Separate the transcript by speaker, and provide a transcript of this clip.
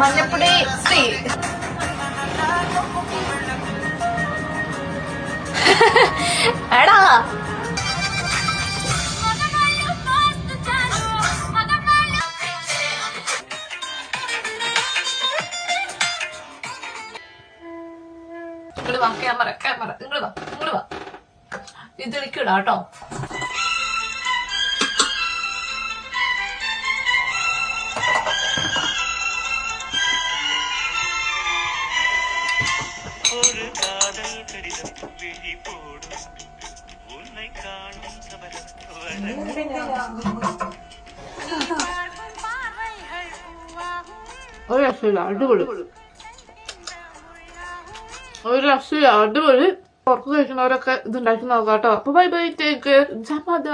Speaker 1: മഞ്ഞപ്പൊടി സി എടാ. ഇങ്ങോട്ട് വാ ക്യാമറ ക്യാമറ. ഇങ്ങോട്ട് വാ
Speaker 2: ஒரு காதல் கடிதம் விழி போடும் உன்னை காணும் சபலம்
Speaker 1: ഒരു രക്ഷയില്ല അടിപൊളി ഒരു രക്ഷയില്ല അടിപൊളി പുറത്ത് കഴിക്കുന്നവരൊക്കെ ഇത് ഉണ്ടാക്കി നോക്കാം കേട്ടോ അപ്പൊ ബൈ ബൈ ടേക്ക് ജമദ